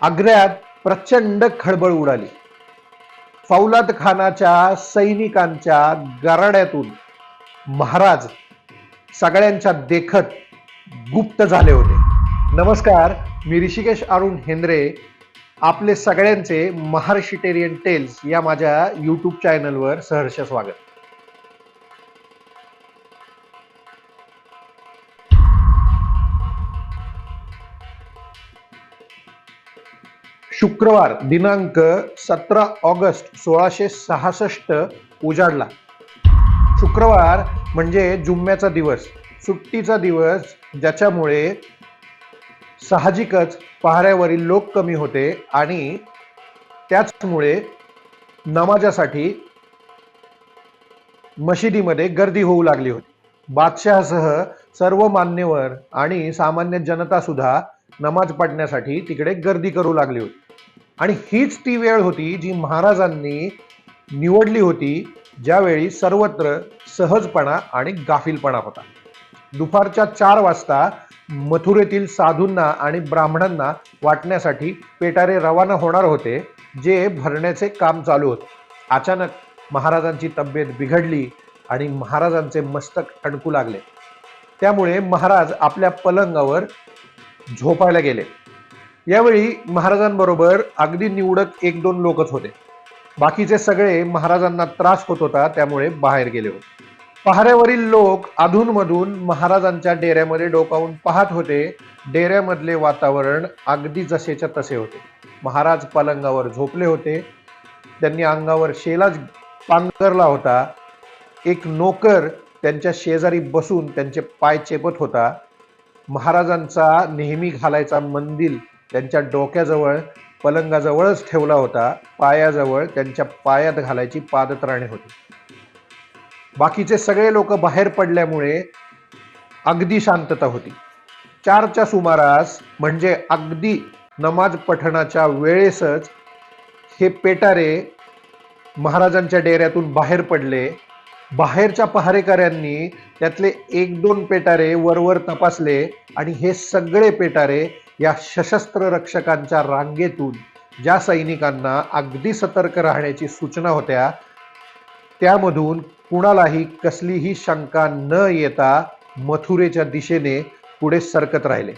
आग्र्यात प्रचंड खळबळ उडाली. फौलाद खानाच्या सैनिकांच्या गराड्यातून महाराज सगळ्यांच्या देखत गुप्त झाले होते. नमस्कार मी ऋषिकेश अरुण हेंद्रे आपले सगळ्यांचे महर्षिटेरियन टेल्स या माझ्या यूट्यूब चॅनलवर सहर्ष स्वागत. शुक्रवार दिनांक सतरा ऑगस्ट सोळाशे सहासष्ट उजाडला. शुक्रवार म्हणजे जुम्म्याचा दिवस. सुट्टीचा दिवस ज्याच्यामुळे साहजिकच पहाऱ्यावरील लोक कमी होते आणि त्याचमुळे नमाजासाठी मशिदीमध्ये गर्दी होऊ लागली होती. बादशहासह सर्व मान्यवर आणि सामान्य जनता सुद्धा नमाज पडण्यासाठी तिकडे गर्दी करू लागली होती. आणि हीच ती वेळ होती जी महाराजांनी निवडली होती ज्यावेळी सर्वत्र सहजपणा आणि गाफीलपणा होता. दुपारच्या चार वाजता मथुरेतील साधूंना आणि ब्राह्मणांना वाटण्यासाठी पेटारे रवाना होणार होते जे भरण्याचे काम चालू होते. अचानक महाराजांची तब्येत बिघडली आणि महाराजांचे मस्तक ठणकू लागले. त्यामुळे महाराज आपल्या पलंगावर झोपायला गेले. यावेळी महाराजांबरोबर अगदी निवडक एक दोन लोकच होते. बाकीचे सगळे महाराजांना त्रास होत होता त्यामुळे बाहेर गेले होते. पहाऱ्यावरील लोक अधूनमधून महाराजांच्या डेऱ्यामध्ये डोकावून पाहत होते. डेऱ्यामधले वातावरण अगदी जसेच्या तसे होते. महाराज पलंगावर झोपले होते. त्यांनी अंगावर शेलाच पांघरला होता. एक नोकर त्यांच्या शेजारी बसून त्यांचे पाय चेपत होता. महाराजांचा नेहमी घालायचा मंदिर त्यांच्या डोक्याजवळ पलंगाजवळच ठेवला होता. पायाजवळ त्यांच्या पायात घालायची पादत्राणे होती. बाकीचे सगळे लोक बाहेर पडल्यामुळे अगदी शांतता होती. चारच्या सुमारास म्हणजे अगदी नमाज पठणाच्या वेळेसच हे पेटारे महाराजांच्या डेऱ्यातून बाहेर पडले. बाहेरच्या पहारेकऱ्यांनी त्यातले एक दोन पेटारे वरवर तपासले आणि हे सगळे पेटारे या सशस्त्र रक्षकांच्या रांगेतून ज्या सैनिकांना अगदी सतर्क राहण्याची सूचना होत्या त्यामधून कुणालाही कसलीही शंका न येता मथुरेच्या दिशेने पुढे सरकत राहिले.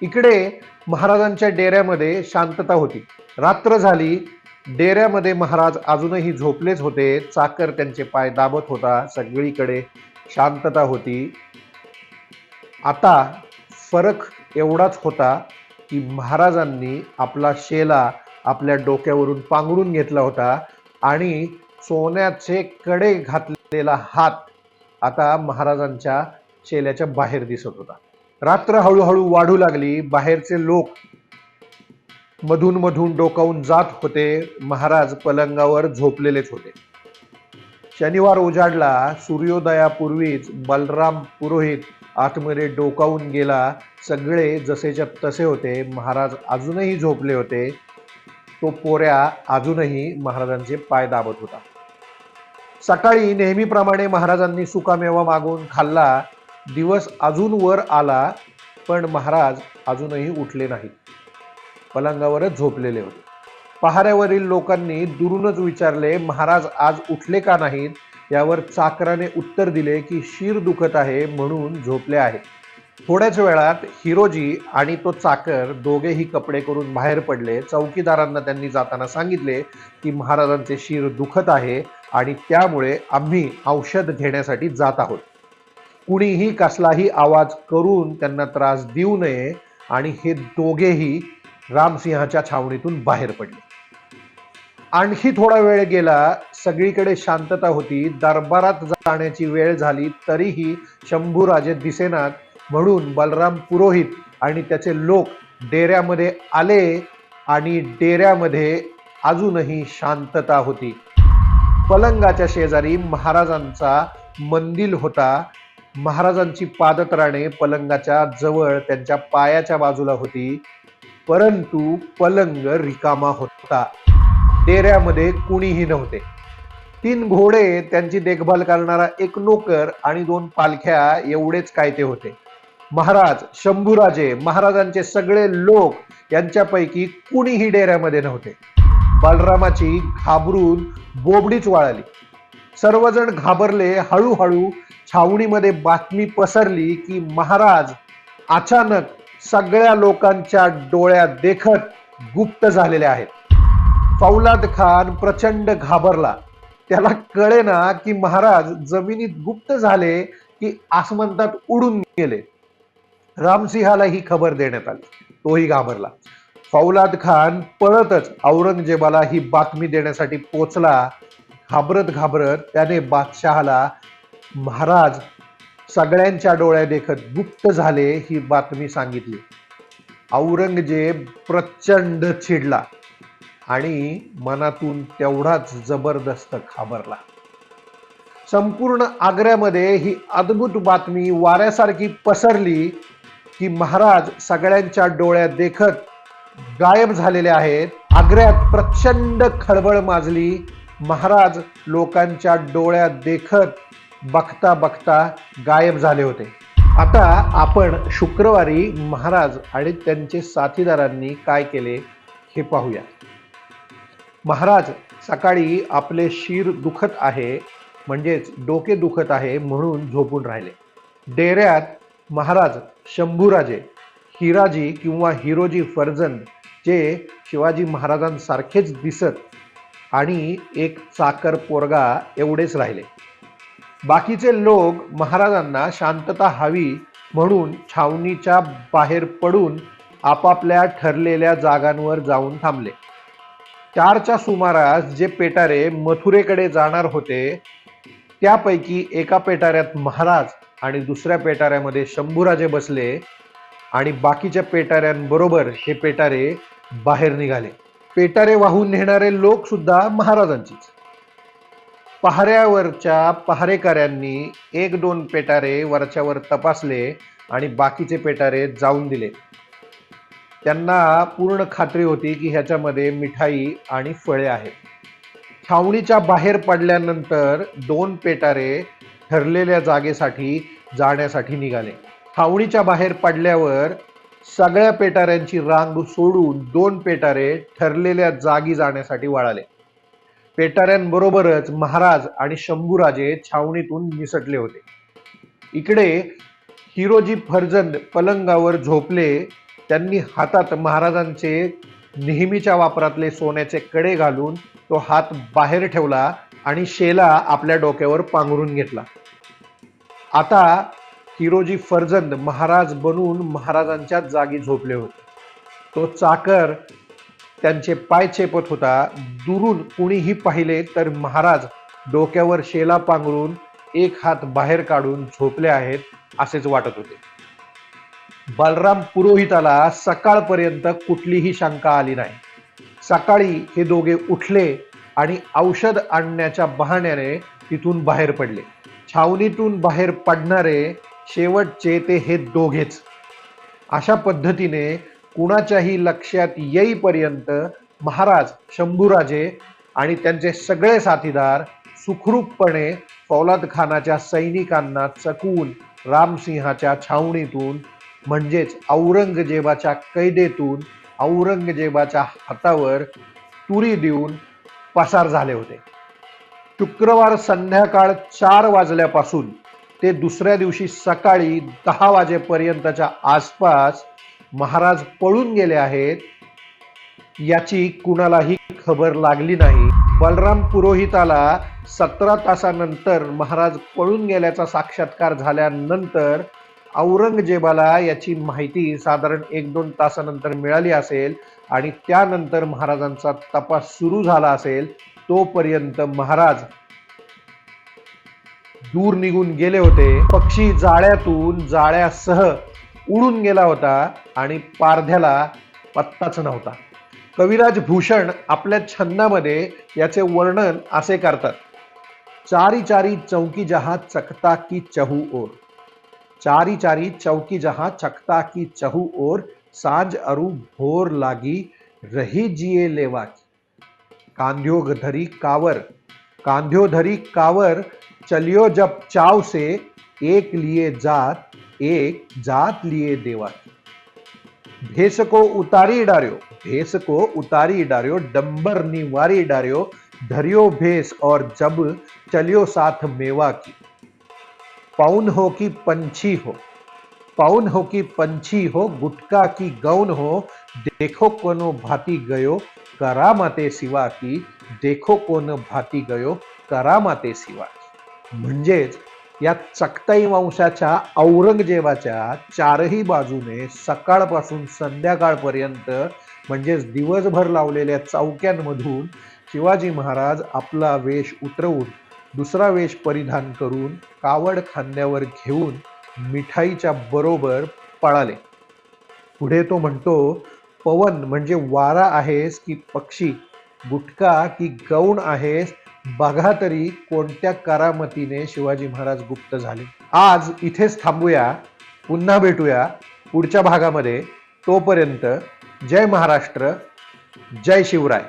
इकडे महाराजांच्या डेऱ्यामध्ये शांतता होती. रात्र झाली. डेऱ्यामध्ये महाराज अजूनही झोपलेच होते. चाकर त्यांचे पाय दाबत होता. सगळीकडे शांतता होती. आता फरक एवढाच होता की महाराजांनी आपला शेला आपल्या डोक्यावरून पांघरून घेतला होता आणि सोन्याचे कडे घातलेला हात आता महाराजांच्या शेल्याच्या बाहेर दिसत होता. रात्र हळूहळू वाढू लागली. बाहेरचे लोक मधून मधून डोकावून जात होते. महाराज पलंगावर झोपलेलेच होते. शनिवार उजाडला. सूर्योदयापूर्वीच बलराम पुरोहित आतमध्ये डोकावून गेला. सगळे जसेच्या तसे होते. महाराज अजूनही झोपले होते. तो पोऱ्या अजूनही महाराजांचे पाय दाबत होता. सकाळी नेहमीप्रमाणे महाराजांनी सुकामेवा मागून खाल्ला. दिवस अजून वर आला पण महाराज अजूनही उठले नाहीत. पलंगावरच झोपलेले होते. पहाऱ्यावरील लोकांनी दुरूनच विचारले महाराज आज उठले का नाहीत? यावर चाकराने उत्तर दिले की शीर दुखत आहे म्हणून झोपले आहे. थोड्याच वेळात हिरोजी आणि तो चाकर दोघेही कपडे करून बाहेर पडले. चौकीदारांना त्यांनी जाताना सांगितले की महाराजांचे शीर दुखत आहे आणि त्यामुळे आम्ही औषध घेण्यासाठी जात आहोत. कुणीही कसलाही आवाज करून त्यांना त्रास देऊ नये आणि हे दोघेही रामसिंहाच्या छावणीतून बाहेर पडले. आणखी थोडा वेळ गेला सगळीकडे शांतता होती. दरबारात जाण्याची वेळ झाली तरीही शंभूराजे दिसेनात. म्हणून बलराम पुरोहित आणि त्याचे लोक डेऱ्यामध्ये आले आणि डेऱ्यामध्ये अजूनही शांतता होती. पलंगाच्या शेजारी महाराजांचा मंदिर होता. महाराजांची पादत्राणे पलंगाच्या जवळ त्यांच्या पायाच्या बाजूला होती. परंतु पलंग रिकामा होता. डेऱ्यामध्ये कुणीही नव्हते. तीन घोडे त्यांची देखभाल करणारा एक नोकर आणि दोन पालख्या एवढेच काय ते होते. महाराज शंभूराजे महाराजांचे सगळे लोक यांच्यापैकी कुणीही डेऱ्यामध्ये नव्हते. बलरामाची घाबरून बोबडीच वाळाली. सर्वजण घाबरले हळूहळू छावणीमध्ये बातमी पसरली की महाराज अचानक सगळ्या लोकांच्या डोळ्यात देखत गुप्त झालेले आहेत. फौलाद खान प्रचंड घाबरला. त्याला कळेना की महाराज जमिनीत गुप्त झाले की आसमंतात उडून गेले. रामसिंहाला ही खबर देण्यात आली. तोही घाबरला. फौलाद खान पळतच औरंगजेबाला ही बातमी देण्यासाठी पोचला. घाबरत घाबरत त्याने बादशहाला महाराज सगळ्यांच्या डोळ्या देखत गुप्त झाले ही बातमी सांगितली. औरंगजेब प्रचंड चिडला. आणि मनातून तेवढाच जबरदस्त घाबरला. संपूर्ण आग्र्यामध्ये ही अद्भुत बातमी वाऱ्यासारखी पसरली की महाराज सगळ्यांच्या डोळ्यात देखत गायब झालेले आहेत. आग्र्यात प्रचंड खळबळ माजली. महाराज लोकांच्या डोळ्यात देखत बघता बघता गायब झाले होते. आता आपण शुक्रवारी महाराज आणि त्यांचे साथीदारांनी काय केले हे पाहूया. महाराज सकाळी आपले शिर दुखत आहे म्हणजेच डोके दुखत आहे म्हणून झोपून राहिले. डेऱ्यात महाराज शंभूराजे हिराजी किंवा हिरोजी फर्जन जे शिवाजी महाराजांसारखेच दिसत आणि एक चाकर पोरगा एवढेच राहिले. बाकीचे लोक महाराजांना शांतता हवी म्हणून छावणीच्या बाहेर पडून आपापल्या ठरलेल्या जागांवर जाऊन थांबले. चारच्या सुमारास जे पेटारे मथुरेकडे जाणार होते त्यापैकी एका पेटाऱ्यात महाराज आणि दुसऱ्या पेटाऱ्यामध्ये शंभूराजे बसले आणि बाकीच्या पेटाऱ्यांबरोबर हे पेटारे बाहेर निघाले. पेटारे वाहून नेणारे लोक सुद्धा महाराजांचीच. पहाऱ्यावरच्या पहारेकऱ्यांनी एक दोन पेटारे वरच्यावर तपासले आणि बाकीचे पेटारे जाऊन दिले. त्यांना पूर्ण खात्री होती की ह्याच्यामध्ये मिठाई आणि फळे आहेत. छावणीच्या बाहेर पडल्यानंतर दोन पेटारे ठरलेल्या जागेसाठी जाण्यासाठी निघाले. छावणीच्या बाहेर पडल्यावर सगळ्या पेटाऱ्यांची रांग सोडून दोन पेटारे ठरलेल्या जागी जाण्यासाठी वळाले. पेटाऱ्यांबरोबरच महाराज आणि शंभूराजे छावणीतून निसटले होते. इकडे हिरोजी फर्जंद पलंगावर झोपले त्यांनी हातात महाराजांचे नेहमीच्या वापरातले सोन्याचे कडे घालून तो हात बाहेर ठेवला आणि शेला आपल्या डोक्यावर पांघरून घेतला. आता हिरोजी फर्जंद महाराज बनून महाराजांच्या जागी झोपले होते. तो चाकर त्यांचे पाय चेपत होता. दुरून कुणीही पाहिले तर महाराज डोक्यावर शेला पांघरून एक हात बाहेर काढून झोपले आहेत असेच वाटत होते. बलराम पुरोहिताला सकाळपर्यंत कुठलीही शंका आली नाही. सकाळी हे दोघे उठले आणि औषध आणण्याच्या बहाण्याने तिथून बाहेर पडले. छावणीतून बाहेर पडणारे शेवटचे ते हे दोघेच. अशा पद्धतीने कुणाच्याही लक्षात येईपर्यंत महाराज शंभूराजे आणि त्यांचे सगळे साथीदार सुखरूपपणे फौलाद खानाच्या सैनिकांना चकवून रामसिंहाच्या छावणीतून म्हणजेच औरंगजेबाच्या कैदेतून औरंगजेबाच्या हातावर तुरी देऊन पसार झाले होते. शुक्रवार संध्याकाळ चार वाजल्यापासून ते दुसऱ्या दिवशी सकाळी दहा वाजेपर्यंतच्या आसपास महाराज पळून गेले आहेत याची कुणालाही खबर लागली नाही. बलराम पुरोहिताला सतरा तासानंतर महाराज पळून गेल्याचा साक्षात्कार झाल्यानंतर औरंगजेबाला याची माहिती साधारण एक दोन तासानंतर मिळाली असेल आणि त्यानंतर महाराजांचा तपास सुरू झाला असेल तोपर्यंत महाराज दूर निघून गेले होते. पक्षी जाळ्यातून जाळ्यासह उडून गेला होता आणि पारध्याला पत्ताच नव्हता. कविराज भूषण आपल्या छंदामध्ये याचे वर्णन असे करतात. चारी चारी चौकी जहा चकता की चहू ओर. चारी चारी चौकी जहा चकता की चहु और साँझ अरु भोर लागी रही जिये लेवा कांध्यो धरी कावर कांध्यो धरी कावर, चलियो जब चाव से एक लिए जात, एक जात लिए देवा की। भेस को उतारी डार्यो, भेस को उतारी डार्यो, डंबर निवारी डार्यो, धरियो भेस और जब चलियो साथ मेवा की। पाउन हो कि पंछी हो। पाउन हो कि पंछी हो गुटका की गौन हो देखो कोनो भाती गयो करामाते सिवा की देखो कोण भाती गयो करामाते सिवा की। म्हणजेच या चकताई वंशाच्या औरंगजेबाच्या चारही बाजूने सकाळपासून संध्याकाळपर्यंत म्हणजेच दिवसभर लावलेल्या चौक्यांमधून शिवाजी महाराज आपला वेश उतरवून दुसरा वेश परिधान करून कावड खांद्यावर घेऊन मिठाईच्या बरोबर पळाले. पुढे तो म्हणतो पवन म्हणजे वारा आहेस की पक्षी? गुटका की गौण आहेस? बघा तरी कोणत्या करामतीने शिवाजी महाराज गुप्त झाले. आज इथेच थांबूया पुन्हा भेटूया पुढच्या भागामध्ये. तोपर्यंत जय महाराष्ट्र जय शिवराय.